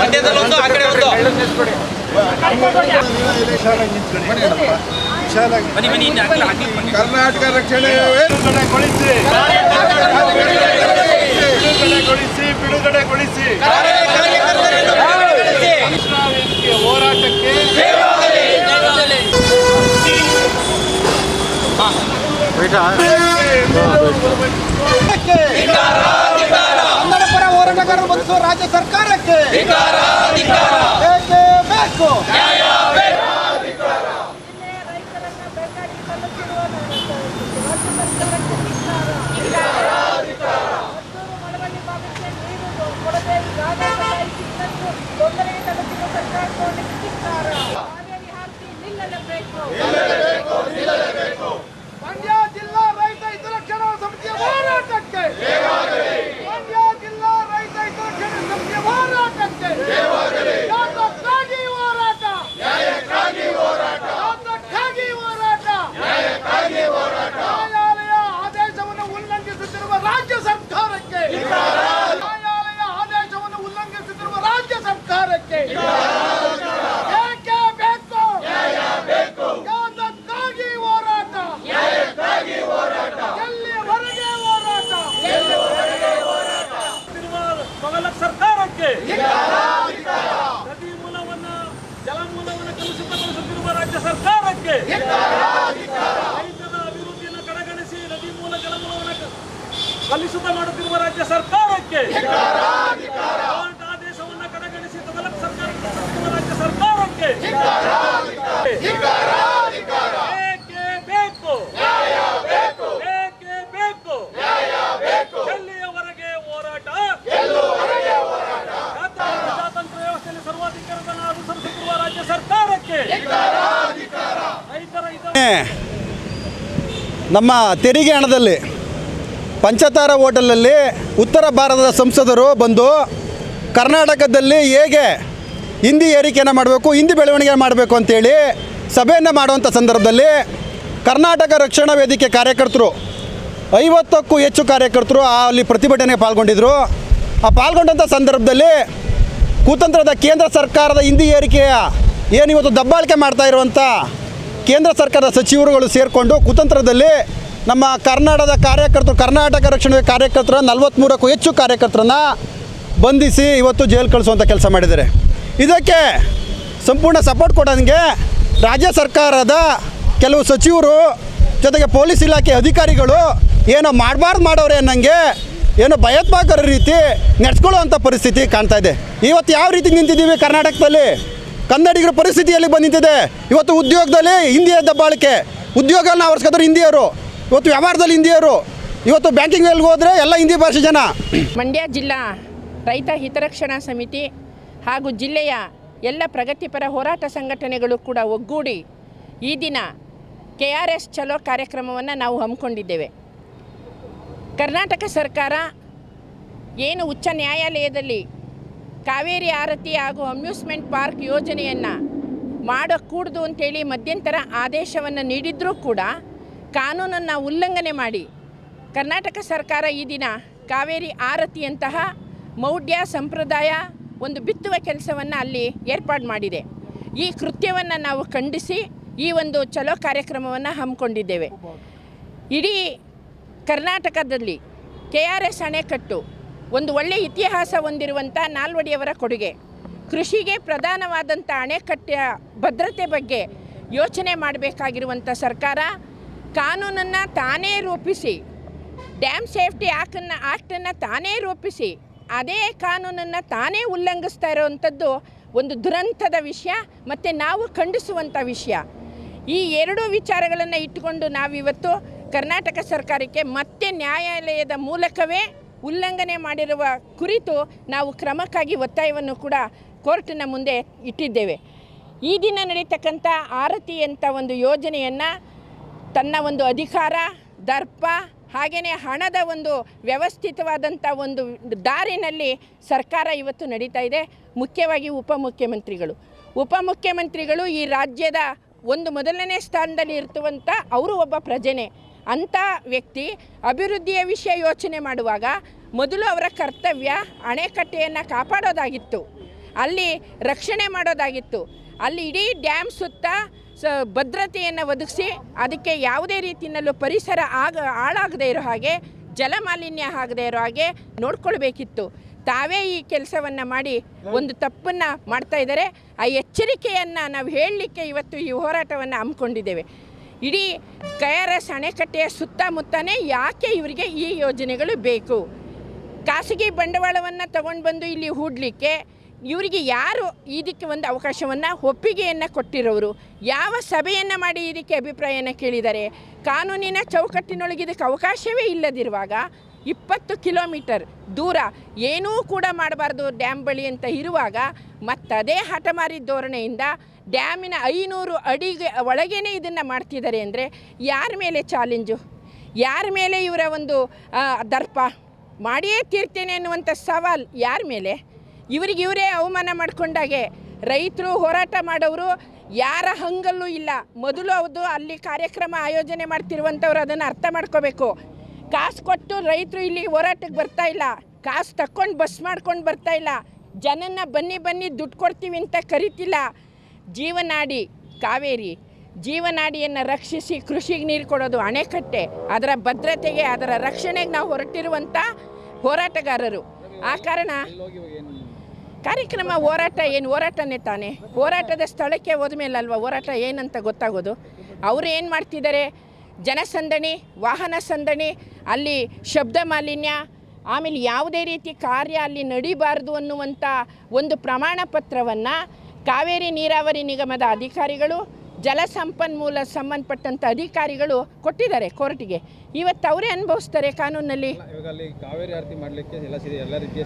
ಮಧ್ಯದಲ್ಲೊಂದು ಆ ಕಡೆ ಒಂದು. ಕರ್ನಾಟಕ ರಕ್ಷಣೆ ಬಿಡುಗಡೆಗೊಳಿಸಿ. ಬಿಡುಗಡೆಗೊಳಿಸಿ ಬಿಡುಗಡೆಗೊಳಿಸಿ. ವೇದಿಕೆ ಹೋರಾಟಕ್ಕೆ ಹೋರಾಟಗಾರರು ಮತ್ತು ರಾಜ್ಯ ಸರ್ಕಾರಕ್ಕೆ ಬೇಕು? ಬೇಕು. ರೈತರನ್ನ ಬೇಕಾಗಿ ಸಲ್ಲಿಸಿರುವ ರಾಜ್ಯ ಸರ್ಕಾರಕ್ಕೆ ಮದ್ದೂರು ಮಳವಳ್ಳಿ ಭಾಗಕ್ಕೆ ನೀರು ಕೊಡದೆ ಗಾದೆ ಬದಲಾಯಿಸಿ ಇನ್ನಷ್ಟು ತೊಂದರೆಗೆ ತಲುಪಿರುವ ಸರ್ಕಾರಕ್ಕೆ ಧಿಕ್ಕಾರ. ಕಾವೇರಿ ಹಾಕಿ ನಿಲ್ಲಲೇಬೇಕು ಮಂಡ್ಯ ಜಿಲ್ಲಾ ರೈತ ಹಿತರಕ್ಷಣಾ ಸಮಿತಿಯ ಹೋರಾಟಕ್ಕೆ ಮಂಡ್ಯ ಜಿಲ್ಲಾ ರೈತ ಹಿತರಕ್ಷಣಾ ಸಮಿತಿಯ ಹೋರಾಟಕ್ಕೆ ಯಾತಕ್ಕಾಗಿ ಹೋರಾಟ ಯಾತಕ್ಕಾಗಿ ಹೋರಾಟ ನ್ಯಾಯಾಲಯ ಆದೇಶವನ್ನು ಉಲ್ಲಂಘಿಸುತ್ತಿರುವ ರಾಜ್ಯ ಸರ್ಕಾರಕ್ಕೆ ನ್ಯಾಯಾಲಯ ಆದೇಶವನ್ನು ಉಲ್ಲಂಘಿಸುತ್ತಿರುವ ರಾಜ್ಯ ಸರ್ಕಾರಕ್ಕೆ ಏಕೆ ಬೇಕು ಯಾತಕ್ಕಾಗಿ ಹೋರಾಟ ಎಲ್ಲಿಯವರೆಗೆ ಹೋರಾಟ ಮೊಘಲ ಸರ್ಕಾರಕ್ಕೆ ನದಿ ಮೂಲವನ್ನ ಜಲಮೂಲವನ್ನು ಕಲುಷಿತಗೊಳಿಸುತ್ತಿರುವ ರಾಜ್ಯ ಸರ್ಕಾರಕ್ಕೆ ರೈತರ ಅಭಿವೃದ್ಧಿಯನ್ನು ಕಡೆಗಣಿಸಿ ನದಿ ಮೂಲ ಜಲಮೂಲವನ್ನು ಕಲುಷಿತ ಮಾಡುತ್ತಿರುವ ರಾಜ್ಯ ಸರ್ಕಾರಕ್ಕೆ ಕೋರ್ಟ್ ಆದೇಶವನ್ನು ಕಡೆಗಣಿಸಿ ತಗಲಕ್ ಸರ್ಕಾರಕ್ಕೆ ರಾಜ್ಯ ಸರ್ಕಾರಕ್ಕೆ ಬೇಕೇ ಬೇಕು ಬೇಕೇ ಬೇಕು ಎಲ್ಲಿಯವರೆಗೆ ಹೋರಾಟ ಪ್ರಜಾತಂತ್ರ ವ್ಯವಸ್ಥೆಯಲ್ಲಿ ಸರ್ವಾಧಿಕಾರವನ್ನು ಅನುಸರಿಸುತ್ತಿರುವ ರಾಜ್ಯ ಸರ್ಕಾರಕ್ಕೆ ರೈತರ ಹಿತ ನಮ್ಮ ತೆರಿಗೆ ಹಣದಲ್ಲಿ ಪಂಚತಾರ ಹೋಟೆಲಲ್ಲಿ ಉತ್ತರ ಭಾರತದ ಸಂಸದರು ಬಂದು ಕರ್ನಾಟಕದಲ್ಲಿ ಹೇಗೆ ಹಿಂದಿ ಏರಿಕೆಯನ್ನು ಮಾಡಬೇಕು, ಹಿಂದಿ ಬೆಳವಣಿಗೆ ಮಾಡಬೇಕು ಅಂತೇಳಿ ಸಭೆಯನ್ನು ಮಾಡುವಂಥ ಸಂದರ್ಭದಲ್ಲಿ ಕರ್ನಾಟಕ ರಕ್ಷಣಾ ವೇದಿಕೆ ಕಾರ್ಯಕರ್ತರು, ಐವತ್ತಕ್ಕೂ ಹೆಚ್ಚು ಕಾರ್ಯಕರ್ತರು ಅಲ್ಲಿ ಪ್ರತಿಭಟನೆಗೆ ಪಾಲ್ಗೊಂಡಿದ್ದರು ಆ ಪಾಲ್ಗೊಂಡಂಥ ಸಂದರ್ಭದಲ್ಲಿ ಕುತಂತ್ರದ ಕೇಂದ್ರ ಸರ್ಕಾರದ ಹಿಂದಿ ಏರಿಕೆಯ ಏನಿವತ್ತು ದಬ್ಬಾಳಿಕೆ ಮಾಡ್ತಾ ಇರುವಂಥ ಕೇಂದ್ರ ಸರ್ಕಾರದ ಸಚಿವರುಗಳು ಸೇರಿಕೊಂಡು ಕುತಂತ್ರದಲ್ಲಿ ನಮ್ಮ ಕರ್ನಾಟಕದ ಕಾರ್ಯಕರ್ತರು, ಕರ್ನಾಟಕ ರಕ್ಷಣೆ ಕಾರ್ಯಕರ್ತರ ನಲವತ್ತ್ಮೂರಕ್ಕೂ ಹೆಚ್ಚು ಕಾರ್ಯಕರ್ತರನ್ನ ಬಂಧಿಸಿ ಇವತ್ತು ಜೈಲು ಕಳಿಸುವಂಥ ಕೆಲಸ ಮಾಡಿದ್ದಾರೆ. ಇದಕ್ಕೆ ಸಂಪೂರ್ಣ ಸಪೋರ್ಟ್ ಕೊಡೋಂಗೆ ರಾಜ್ಯ ಸರ್ಕಾರದ ಕೆಲವು ಸಚಿವರು ಜೊತೆಗೆ ಪೊಲೀಸ್ ಇಲಾಖೆ ಅಧಿಕಾರಿಗಳು ಏನೋ ಮಾಡಬಾರ್ದು ಮಾಡೋರೆ ಅನ್ನಂಗೆ ಏನೋ ಭಯೋತ್ಪಾದಕರ ರೀತಿ ನಡೆಸ್ಕೊಳ್ಳುವಂಥ ಪರಿಸ್ಥಿತಿ ಕಾಣ್ತಾ ಇದೆ. ಇವತ್ತು ಯಾವ ರೀತಿ ನಿಂತಿದ್ದೀವಿ ಕರ್ನಾಟಕದಲ್ಲಿ? ಕನ್ನಡಿಗರ ಪರಿಸ್ಥಿತಿಯಲ್ಲಿ ಬಂದಿದ್ದಿದೆ ಇವತ್ತು ಉದ್ಯೋಗದಲ್ಲಿ ಹಿಂದಿಯ ದಬ್ಬಾಳಿಕೆ. ಉದ್ಯೋಗನ ಆವರಿಸ್ಕೋದ್ರೆ ಹಿಂದಿಯವರು. ಇವತ್ತು ವ್ಯವಹಾರದಲ್ಲಿ ಹಿಂದಿಯವರು. ಇವತ್ತು ಬ್ಯಾಂಕಿಂಗ್ ಹೋದರೆ ಎಲ್ಲ ಹಿಂದಿ ಭಾಷೆ ಜನ. ಮಂಡ್ಯ ಜಿಲ್ಲಾ ರೈತ ಹಿತರಕ್ಷಣಾ ಸಮಿತಿ ಹಾಗೂ ಜಿಲ್ಲೆಯ ಎಲ್ಲ ಪ್ರಗತಿಪರ ಹೋರಾಟ ಸಂಘಟನೆಗಳು ಕೂಡ ಒಗ್ಗೂಡಿ ಈ ದಿನ ಕೆ ಆರ್ ಎಸ್ ಚಲೋ ಕಾರ್ಯಕ್ರಮವನ್ನು ನಾವು ಹಮ್ಮಿಕೊಂಡಿದ್ದೇವೆ. ಕರ್ನಾಟಕ ಸರ್ಕಾರ ಏನು ಉಚ್ಚ ನ್ಯಾಯಾಲಯದಲ್ಲಿ ಕಾವೇರಿ ಆರತಿ ಹಾಗೂ ಅಮ್ಯೂಸ್ಮೆಂಟ್ ಪಾರ್ಕ್ ಯೋಜನೆಯನ್ನು ಮಾಡಕೂಡ್ದು ಅಂತೇಳಿ ಮಧ್ಯಂತರ ಆದೇಶವನ್ನು ನೀಡಿದ್ರೂ ಕೂಡ ಕಾನೂನನ್ನು ಉಲ್ಲಂಘನೆ ಮಾಡಿ ಕರ್ನಾಟಕ ಸರ್ಕಾರ ಈ ದಿನ ಕಾವೇರಿ ಆರತಿಯಂತಹ ಮೌಢ್ಯ ಸಂಪ್ರದಾಯ ಒಂದು ಬಿತ್ತುವ ಕೆಲಸವನ್ನು ಅಲ್ಲಿ ಏರ್ಪಾಡು ಮಾಡಿದೆ. ಈ ಕೃತ್ಯವನ್ನು ನಾವು ಖಂಡಿಸಿ ಈ ಒಂದು ಚಲೋ ಕಾರ್ಯಕ್ರಮವನ್ನು ಹಮ್ಮಿಕೊಂಡಿದ್ದೇವೆ. ಇಡೀ ಕರ್ನಾಟಕದಲ್ಲಿ ಕೆ ಆರ್ ಎಸ್ ಅಣೆಕಟ್ಟು ಒಂದು ಒಳ್ಳೆಯ ಇತಿಹಾಸ ಹೊಂದಿರುವಂಥ ನಾಲ್ವಡಿಯವರ ಕೊಡುಗೆ. ಕೃಷಿಗೆ ಪ್ರಧಾನವಾದಂಥ ಅಣೆಕಟ್ಟೆಯ ಭದ್ರತೆ ಬಗ್ಗೆ ಯೋಚನೆ ಮಾಡಬೇಕಾಗಿರುವಂಥ ಸರ್ಕಾರ ಕಾನೂನನ್ನು ತಾನೇ ರೂಪಿಸಿ ಡ್ಯಾಮ್ ಸೇಫ್ಟಿ ಆ್ಯಕ್ಟನ್ನು ಆ್ಯಕ್ಟನ್ನು ತಾನೇ ರೂಪಿಸಿ, ಅದೇ ಕಾನೂನನ್ನು ತಾನೇ ಉಲ್ಲಂಘಿಸ್ತಾ ಇರೋವಂಥದ್ದು ಒಂದು ದುರಂತದ ವಿಷಯ ಮತ್ತು ನಾವು ಖಂಡಿಸುವಂಥ ವಿಷಯ. ಈ ಎರಡೂ ವಿಚಾರಗಳನ್ನು ಇಟ್ಟುಕೊಂಡು ನಾವಿವತ್ತು ಕರ್ನಾಟಕ ಸರ್ಕಾರಕ್ಕೆ ಮತ್ತೆ ನ್ಯಾಯಾಲಯದ ಮೂಲಕವೇ ಉಲ್ಲಂಘನೆ ಮಾಡಿರುವ ಕುರಿತು ನಾವು ಕ್ರಮಕ್ಕಾಗಿ ಒತ್ತಾಯವನ್ನು ಕೂಡ ಕೋರ್ಟ್ನ ಮುಂದೆ ಇಟ್ಟಿದ್ದೇವೆ. ಈ ದಿನ ನಡೀತಕ್ಕಂಥ ಆರತಿ ಅಂತ ಒಂದು ಯೋಜನೆಯನ್ನು ತನ್ನ ಒಂದು ಅಧಿಕಾರ, ದರ್ಪ ಹಾಗೆಯೇ ಹಣದ ಒಂದು ವ್ಯವಸ್ಥಿತವಾದಂಥ ಒಂದು ದಾರಿನಲ್ಲಿ ಸರ್ಕಾರ ಇವತ್ತು ನಡೀತಾ ಇದೆ. ಮುಖ್ಯವಾಗಿ ಉಪಮುಖ್ಯಮಂತ್ರಿಗಳು. ಉಪಮುಖ್ಯಮಂತ್ರಿಗಳು ಈ ರಾಜ್ಯದ ಒಂದು ಮೊದಲನೇ ಸ್ಥಾನದಲ್ಲಿ ಇರ್ತುವಂಥ ಅವರು ಒಬ್ಬ ಪ್ರಜೆನೆ. ಅಂಥ ವ್ಯಕ್ತಿ ಅಭಿವೃದ್ಧಿಯ ವಿಷಯ ಯೋಚನೆ ಮಾಡುವಾಗ ಮೊದಲು ಅವರ ಕರ್ತವ್ಯ ಅಣೆಕಟ್ಟೆಯನ್ನು ಕಾಪಾಡೋದಾಗಿತ್ತು. ಅಲ್ಲಿ ರಕ್ಷಣೆ ಮಾಡೋದಾಗಿತ್ತು. ಅಲ್ಲಿ ಇಡೀ ಡ್ಯಾಮ್ ಸುತ್ತ ಸ ಭದ್ರತೆಯನ್ನು ಒದಗಿಸಿ ಅದಕ್ಕೆ ಯಾವುದೇ ರೀತಿಯಲ್ಲೂ ಪರಿಸರ ಆಗ ಹಾಳಾಗದೇ ಇರೋ ಹಾಗೆ ಜಲಮಾಲಿನ್ಯ ಆಗದೇ ಇರೋ ಹಾಗೆ ನೋಡ್ಕೊಳ್ಬೇಕಿತ್ತು. ತಾವೇ ಈ ಕೆಲಸವನ್ನು ಮಾಡಿ ಒಂದು ತಪ್ಪನ್ನು ಮಾಡ್ತಾ ಇದ್ದಾರೆ. ಆ ಎಚ್ಚರಿಕೆಯನ್ನು ನಾವು ಹೇಳಲಿಕ್ಕೆ ಇವತ್ತು ಈ ಹೋರಾಟವನ್ನು ಹಮ್ಮಿಕೊಂಡಿದ್ದೇವೆ. ಇಡೀ ಕೆ ಅಣೆಕಟ್ಟೆಯ ಸುತ್ತಮುತ್ತನೇ ಯಾಕೆ ಇವರಿಗೆ ಈ ಯೋಜನೆಗಳು ಬೇಕು? ಖಾಸಗಿ ಬಂಡವಾಳವನ್ನು ತಗೊಂಡು ಬಂದು ಇಲ್ಲಿ ಹೂಡಲಿಕ್ಕೆ ಇವರಿಗೆ ಯಾರು ಇದಕ್ಕೆ ಒಂದು ಅವಕಾಶವನ್ನು, ಒಪ್ಪಿಗೆಯನ್ನು ಕೊಟ್ಟಿರೋರು? ಯಾವ ಸಭೆಯನ್ನು ಮಾಡಿ ಇದಕ್ಕೆ ಅಭಿಪ್ರಾಯನ ಕೇಳಿದ್ದಾರೆ ಕಾನೂನಿನ ಚೌಕಟ್ಟಿನೊಳಗೆ ಇದಕ್ಕೆ ಅವಕಾಶವೇ ಇಲ್ಲದಿರುವಾಗ ಇಪ್ಪತ್ತು ಕಿಲೋಮೀಟರ್ ದೂರ ಏನೂ ಕೂಡ ಮಾಡಬಾರ್ದು ಡ್ಯಾಮ್ ಬಳಿ ಅಂತ ಇರುವಾಗ ಮತ್ತದೇ ಹಠಮಾರಿ ಧೋರಣೆಯಿಂದ ಡ್ಯಾಮಿನ ಐನೂರು ಅಡಿಗೆ ಒಳಗೇನೆ ಇದನ್ನು ಮಾಡ್ತಿದ್ದಾರೆ ಅಂದರೆ ಯಾರ ಮೇಲೆ ಚಾಲೆಂಜು ಯಾರ ಮೇಲೆ ಇವರ ಒಂದು ದರ್ಪ? ಮಾಡಿಯೇ ತೀರ್ತೇನೆ ಅನ್ನುವಂಥ ಸವಾಲ್ ಯಾರ ಮೇಲೆ? ಇವರಿಗೆ ಇವರೇ ಅವಮಾನ ಮಾಡಿಕೊಂಡಾಗೆ ರೈತರು ಹೋರಾಟ ಮಾಡೋರು ಯಾರ ಹಂಗಲ್ಲೂ ಇಲ್ಲ. ಮೊದಲು ಅದು ಅಲ್ಲಿ ಕಾರ್ಯಕ್ರಮ ಆಯೋಜನೆ ಮಾಡ್ತಿರುವಂಥವ್ರು ಅದನ್ನು ಅರ್ಥ ಮಾಡ್ಕೋಬೇಕು. ಕಾಸು ಕೊಟ್ಟು ರೈತರು ಇಲ್ಲಿ ಹೋರಾಟಕ್ಕೆ ಬರ್ತಾ ಇಲ್ಲ. ಕಾಸು ತಕ್ಕೊಂಡು ಬಸ್ ಮಾಡ್ಕೊಂಡು ಬರ್ತಾ ಇಲ್ಲ. ಜನನ ಬನ್ನಿ ಬನ್ನಿ ದುಡ್ಡು ಕೊಡ್ತೀವಿ ಅಂತ ಕರಿತಿಲ್ಲ. ಜೀವನಾಡಿ ಕಾವೇರಿ, ಜೀವನಾಡಿಯನ್ನು ರಕ್ಷಿಸಿ ಕೃಷಿಗೆ ನೀರು ಕೊಡೋದು ಅಣೆಕಟ್ಟೆ, ಅದರ ಭದ್ರತೆಗೆ, ಅದರ ರಕ್ಷಣೆಗೆ ನಾವು ಹೊರಟಿರುವಂಥ ಹೋರಾಟಗಾರರು. ಆ ಕಾರಣ ಕಾರ್ಯಕ್ರಮ ಹೋರಾಟ ಏನು ಹೋರಾಟನೇ ತಾನೇ? ಹೋರಾಟದ ಸ್ಥಳಕ್ಕೆ ಹೋದ್ಮೇಲೆ ಅಲ್ವಾ ಹೋರಾಟ ಏನಂತ ಗೊತ್ತಾಗೋದು? ಅವರು ಏನು ಮಾಡ್ತಿದ್ದಾರೆ? ಜನಸಂದಣಿ, ವಾಹನ ಸಂದಣಿ, ಅಲ್ಲಿ ಶಬ್ದ ಮಾಲಿನ್ಯ, ಆಮೇಲೆ ಯಾವುದೇ ರೀತಿ ಕಾರ್ಯ ಅಲ್ಲಿ ನಡಿಬಾರ್ದು ಅನ್ನುವಂಥ ಒಂದು ಪ್ರಮಾಣ ಪತ್ರವನ್ನು ಕಾವೇರಿ ನೀರಾವರಿ ನಿಗಮದ ಅಧಿಕಾರಿಗಳು ಜಲಸಂಪನ್ಮೂಲ ಸಂಬಂಧಪಟ್ಟಂಥ ಅಧಿಕಾರಿಗಳು ಕೊಟ್ಟಿದ್ದಾರೆ ಕೋರ್ಟಿಗೆ. ಇವತ್ತು ಅವರೇ ಅನುಭವಿಸ್ತಾರೆ ಕಾನೂನಲ್ಲಿ